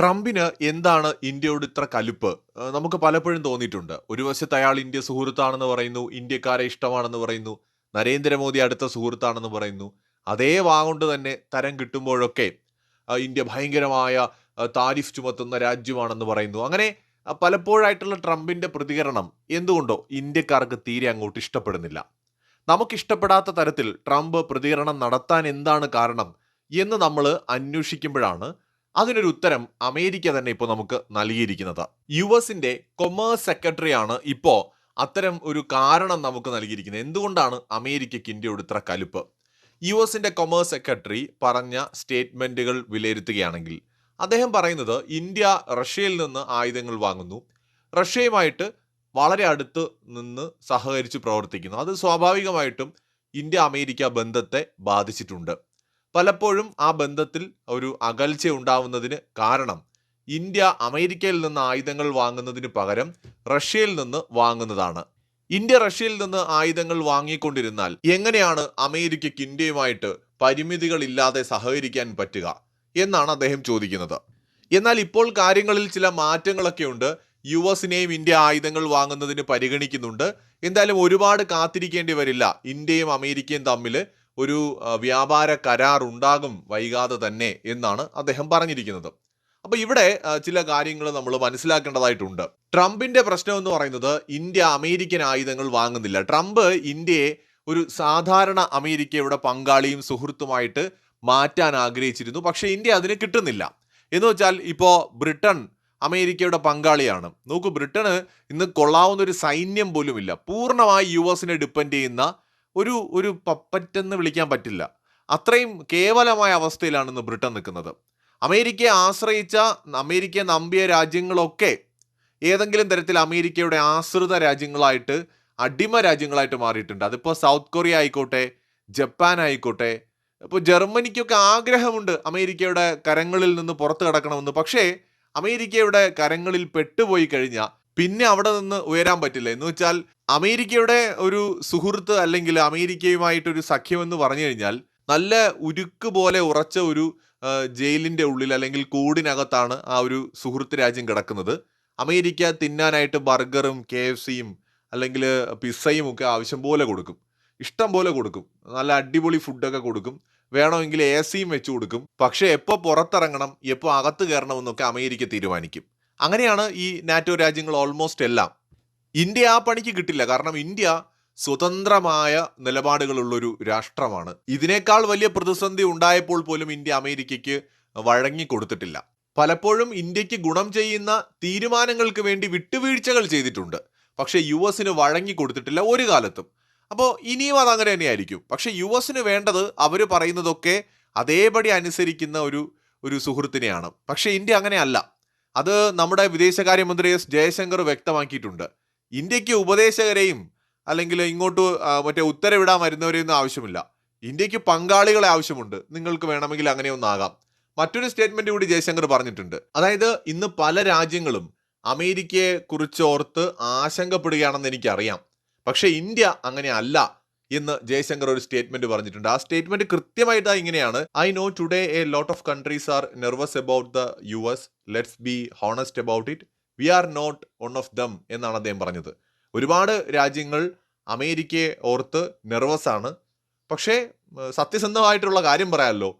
ട്രംപിന് എന്താണ് ഇന്ത്യയോട് ഇത്ര കലുപ്പ്? നമുക്ക് പലപ്പോഴും തോന്നിയിട്ടുണ്ട്. ഒരു വശത്ത് അയാൾ ഇന്ത്യ സുഹൃത്താണെന്ന് പറയുന്നു ഇന്ത്യക്കാരെ ഇഷ്ടമാണെന്ന് പറയുന്നു നരേന്ദ്രമോദി അടുത്ത സുഹൃത്താണെന്ന് പറയുന്നു. അതേ വാഗൊണ്ട് തന്നെ തരം കിട്ടുമ്പോഴൊക്കെ ഇന്ത്യ ഭയങ്കരമായ താരിഫ് ചുമത്തുന്ന രാജ്യമാണെന്ന് പറയുന്നു. അങ്ങനെ പലപ്പോഴായിട്ടുള്ള ട്രംപിന്റെ പ്രതികരണം എന്തുകൊണ്ടോ ഇന്ത്യക്കാർക്ക് തീരെ അങ്ങോട്ട് ഇഷ്ടപ്പെടുന്നില്ല. നമുക്കിഷ്ടപ്പെടാത്ത തരത്തിൽ ട്രംപ് പ്രതികരണം നടത്താൻ എന്താണ് കാരണം എന്ന് നമ്മൾ അന്വേഷിക്കുമ്പോഴാണ് അതിനൊരു ഉത്തരം അമേരിക്ക തന്നെ ഇപ്പോൾ നമുക്ക് നൽകിയിരിക്കുന്നത്. യു എസിന്റെ കൊമേഴ്സ് സെക്രട്ടറിയാണ് ഇപ്പോൾ അത്തരം ഒരു കാരണം നമുക്ക് നൽകിയിരിക്കുന്നത്. എന്തുകൊണ്ടാണ് അമേരിക്കയ്ക്ക് ഇന്ത്യയോട് ഇത്ര കലുപ്പ്? യു എസിന്റെ കൊമേഴ്സ് സെക്രട്ടറി പറഞ്ഞ സ്റ്റേറ്റ്മെന്റുകൾ വിലയിരുത്തുകയാണെങ്കിൽ അദ്ദേഹം പറയുന്നത് ഇന്ത്യ റഷ്യയിൽ നിന്ന് ആയുധങ്ങൾ വാങ്ങുന്നു. റഷ്യയുമായിട്ട് വളരെ അടുത്ത് നിന്ന് സഹകരിച്ച് പ്രവർത്തിക്കുന്നു. അത് സ്വാഭാവികമായിട്ടും ഇന്ത്യ അമേരിക്ക ബന്ധത്തെ ബാധിച്ചിട്ടുണ്ട്. പലപ്പോഴും ആ ബന്ധത്തിൽ ഒരു അകൽച്ച ഉണ്ടാവുന്നതിന് കാരണം ഇന്ത്യ അമേരിക്കയിൽ നിന്ന് ആയുധങ്ങൾ വാങ്ങുന്നതിന് പകരം റഷ്യയിൽ നിന്ന് വാങ്ങുന്നതാണ്. ഇന്ത്യ റഷ്യയിൽ നിന്ന് ആയുധങ്ങൾ വാങ്ങിക്കൊണ്ടിരുന്നാൽ എങ്ങനെയാണ് അമേരിക്കയ്ക്ക് ഇന്ത്യയുമായിട്ട് പരിമിതികളില്ലാതെ സഹകരിക്കാൻ പറ്റുക എന്നാണ് അദ്ദേഹം ചോദിക്കുന്നത്. എന്നാൽ ഇപ്പോൾ കാര്യങ്ങളിൽ ചില മാറ്റങ്ങളൊക്കെ ഉണ്ട്. യു എസിനെയും ഇന്ത്യ ആയുധങ്ങൾ വാങ്ങുന്നതിന് പരിഗണിക്കുന്നുണ്ട്. എന്തായാലും ഒരുപാട് കാത്തിരിക്കേണ്ടി വരില്ല. ഇന്ത്യയും അമേരിക്കയും തമ്മിൽ ഒരു വ്യാപാര കരാർ ഉണ്ടാകും വൈകാതെ തന്നെ എന്നാണ് അദ്ദേഹം പറഞ്ഞിരിക്കുന്നത്. അപ്പൊ ഇവിടെ ചില കാര്യങ്ങൾ നമ്മൾ മനസ്സിലാക്കേണ്ടതായിട്ടുണ്ട്. ട്രംപിന്റെ പ്രശ്നം എന്ന് പറയുന്നത് ഇന്ത്യ അമേരിക്കൻ ആയുധങ്ങൾ വാങ്ങുന്നില്ല. ട്രംപ് ഇന്ത്യയെ ഒരു സാധാരണ അമേരിക്കയുടെ പങ്കാളിയും സുഹൃത്തുമായിട്ട് മാറ്റാൻ ആഗ്രഹിച്ചിരുന്നു. പക്ഷേ ഇന്ത്യ അതിന് കിട്ടുന്നില്ല. എന്ന് വെച്ചാൽ ഇപ്പോൾ ബ്രിട്ടൻ അമേരിക്കയുടെ പങ്കാളിയാണ്. നോക്കൂ ബ്രിട്ടന് ഇന്ന് കൊള്ളാവുന്ന ഒരു സൈന്യം പോലുമില്ല. പൂർണമായി യു എസിനെ ഡിപ്പെൻഡ് ചെയ്യുന്ന ഒരു ഒരു പപ്പറ്റെന്ന് വിളിക്കാൻ പറ്റില്ല. അത്രയും കേവലമായ അവസ്ഥയിലാണ് ഇന്ന് ബ്രിട്ടൻ നിൽക്കുന്നത്. അമേരിക്കയെ ആശ്രയിച്ച അമേരിക്കയെ നമ്പിയ രാജ്യങ്ങളൊക്കെ ഏതെങ്കിലും തരത്തിൽ അമേരിക്കയുടെ ആശ്രിത രാജ്യങ്ങളായിട്ട് അടിമ രാജ്യങ്ങളായിട്ട് മാറിയിട്ടുണ്ട്. അതിപ്പോൾ സൗത്ത് കൊറിയ ആയിക്കോട്ടെ ജപ്പാൻ ആയിക്കോട്ടെ ഇപ്പോൾ ജർമ്മനിക്കൊക്കെ ആഗ്രഹമുണ്ട് അമേരിക്കയുടെ കരങ്ങളിൽ നിന്ന് പുറത്തു കിടക്കണമെന്ന്. പക്ഷേ അമേരിക്കയുടെ കരങ്ങളിൽ പെട്ടുപോയി കഴിഞ്ഞാൽ പിന്നെ അവിടെ നിന്ന് ഉയരാൻ പറ്റില്ല. എന്ന് വെച്ചാൽ അമേരിക്കയുടെ ഒരു സുഹൃത്ത് അല്ലെങ്കിൽ അമേരിക്കയുമായിട്ടൊരു സഖ്യം എന്ന് പറഞ്ഞു കഴിഞ്ഞാൽ നല്ല ഉരുക്ക് പോലെ ഉറച്ച ഒരു ജയിലിന്റെ ഉള്ളിൽ അല്ലെങ്കിൽ കൂടിനകത്താണ് ആ ഒരു സുഹൃത്ത് രാജ്യം കിടക്കുന്നത്. അമേരിക്ക തിന്നാനായിട്ട് ബർഗറും കെ എഫ് സിയും അല്ലെങ്കിൽ പിസ്സയും ഒക്കെ ആവശ്യം പോലെ കൊടുക്കും. ഇഷ്ടം പോലെ കൊടുക്കും. നല്ല അടിപൊളി ഫുഡൊക്കെ കൊടുക്കും. വേണമെങ്കിൽ എ സിയും വെച്ച് കൊടുക്കും. പക്ഷേ എപ്പോൾ പുറത്തിറങ്ങണം എപ്പോൾ അകത്ത് കയറണമെന്നൊക്കെ അമേരിക്ക തീരുമാനിക്കും. അങ്ങനെയാണ് ഈ നാറ്റോ രാജ്യങ്ങൾ ഓൾമോസ്റ്റ് എല്ലാം. ഇന്ത്യ ആ പണിക്ക് കിട്ടില്ല. കാരണം ഇന്ത്യ സ്വതന്ത്രമായ നിലപാടുകളുള്ളൊരു രാഷ്ട്രമാണ്. ഇതിനേക്കാൾ വലിയ പ്രതിസന്ധി ഉണ്ടായപ്പോൾ പോലും ഇന്ത്യ അമേരിക്കയ്ക്ക് വഴങ്ങിക്കൊടുത്തിട്ടില്ല പലപ്പോഴും ഇന്ത്യയ്ക്ക് ഗുണം ചെയ്യുന്ന തീരുമാനങ്ങൾക്ക് വേണ്ടി വിട്ടുവീഴ്ചകൾ ചെയ്തിട്ടുണ്ട്. പക്ഷേ യു എസിന് വഴങ്ങിക്കൊടുത്തിട്ടില്ല ഒരു കാലത്തും. അപ്പോൾ ഇനിയും അത് അങ്ങനെ തന്നെയായിരിക്കും. പക്ഷേ യു എസിന് വേണ്ടത് അവർ പറയുന്നതൊക്കെ അതേപടി അനുസരിക്കുന്ന ഒരു ഒരു സുഹൃത്തിനെയാണ്. പക്ഷേ ഇന്ത്യ അങ്ങനെയല്ല അത് നമ്മുടെ വിദേശകാര്യമന്ത്രി എസ് ജയശങ്കർ വ്യക്തമാക്കിയിട്ടുണ്ട്. ഇന്ത്യയ്ക്ക് ഉപദേശകരെയും അല്ലെങ്കിൽ ഇങ്ങോട്ട് മറ്റേ ഉത്തരവിടാൻ വരുന്നവരെയൊന്നും ആവശ്യമില്ല. ഇന്ത്യയ്ക്ക് പങ്കാളികളെ ആവശ്യമുണ്ട്. നിങ്ങൾക്ക് വേണമെങ്കിൽ അങ്ങനെ അങ്ങനെയൊന്നാകാം മറ്റൊരു സ്റ്റേറ്റ്മെന്റ് കൂടി ജയശങ്കർ പറഞ്ഞിട്ടുണ്ട്. അതായത് ഇന്ന് പല രാജ്യങ്ങളും അമേരിക്കയെ കുറിച്ച് ഓർത്ത് ആശങ്കപ്പെടുകയാണെന്ന് എനിക്കറിയാം. പക്ഷേ ഇന്ത്യ അങ്ങനെ അല്ല. എന്ന് ജയശങ്കർ ഒരു സ്റ്റേറ്റ്മെന്റ് പറഞ്ഞിട്ടുണ്ട്. ആ സ്റ്റേറ്റ്മെന്റ് കൃത്യമായിട്ട് ഇങ്ങനെയാണ്. I know today a lot of countries are nervous about the U S let's be honest about it we are not one of them എന്നാണ് അദ്ദേഹം പറഞ്ഞത്. ഒരുപാട് രാജ്യങ്ങൾ അമേരിക്കയെ ഓർത്ത് നെർവസ് ആണ്. പക്ഷേ സത്യസന്ധമായിട്ടുള്ള കാര്യം പറയാമല്ലോ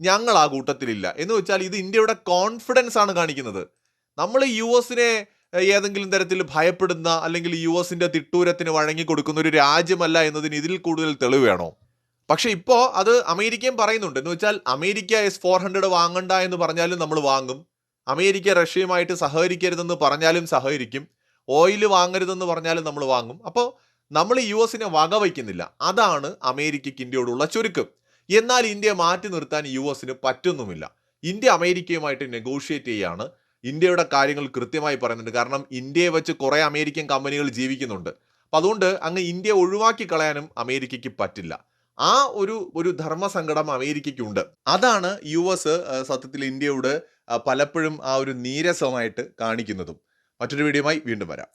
ഞങ്ങൾ ആ കൂട്ടത്തിലില്ല. എന്ന് വെച്ചാൽ ഇത് ഇന്ത്യയുടെ കോൺഫിഡൻസ് ആണ് കാണിക്കുന്നത്. നമ്മൾ യു എസിനെ ഏതെങ്കിലും തരത്തിൽ ഭയപ്പെടുന്ന അല്ലെങ്കിൽ യു എസിന്റെ തിട്ടൂരത്തിന് വഴങ്ങി കൊടുക്കുന്ന ഒരു രാജ്യമല്ല എന്നതിന് ഇതിൽ കൂടുതൽ തെളിവ് വേണോ? പക്ഷെ ഇപ്പോൾ അത് അമേരിക്കയും പറയുന്നുണ്ട്. എന്ന് വെച്ചാൽ അമേരിക്ക എസ് ഫോർ ഹൺഡ്രഡ് വാങ്ങണ്ട എന്ന് പറഞ്ഞാലും നമ്മൾ വാങ്ങും. അമേരിക്ക റഷ്യയുമായിട്ട് സഹകരിക്കരുതെന്ന് പറഞ്ഞാലും സഹകരിക്കും. ഓയിൽ വാങ്ങരുതെന്ന് പറഞ്ഞാലും നമ്മൾ വാങ്ങും. അപ്പോൾ നമ്മൾ യു എസിനെ വകവയ്ക്കുന്നില്ല. അതാണ് അമേരിക്കയ്ക്ക് ഇന്ത്യയോടുള്ള ചുരുക്കം. എന്നാൽ ഇന്ത്യ മാറ്റി നിർത്താൻ യു എസിന് പറ്റുന്നുമില്ല. ഇന്ത്യ അമേരിക്കയുമായിട്ട് നെഗോഷിയേറ്റ് ചെയ്യാണ്. ഇന്ത്യയുടെ കാര്യങ്ങൾ കൃത്യമായി പറയുന്നുണ്ട്. കാരണം ഇന്ത്യയെ വെച്ച് കുറേ അമേരിക്കൻ കമ്പനികൾ ജീവിക്കുന്നുണ്ട്. അപ്പം അതുകൊണ്ട് അങ്ങ് ഇന്ത്യ ഒഴിവാക്കി കളയാനും അമേരിക്കയ്ക്ക് പറ്റില്ല. ആ ഒരു ഒരു ധർമ്മസങ്കടം അമേരിക്കയ്ക്കുണ്ട്. അതാണ് യു എസ് സത്യത്തിൽ ഇന്ത്യയോട് പലപ്പോഴും ആ ഒരു നീരസമായിട്ട് കാണിക്കുന്നതും. മറ്റൊരു വീഡിയോയുമായി വീണ്ടും വരാം.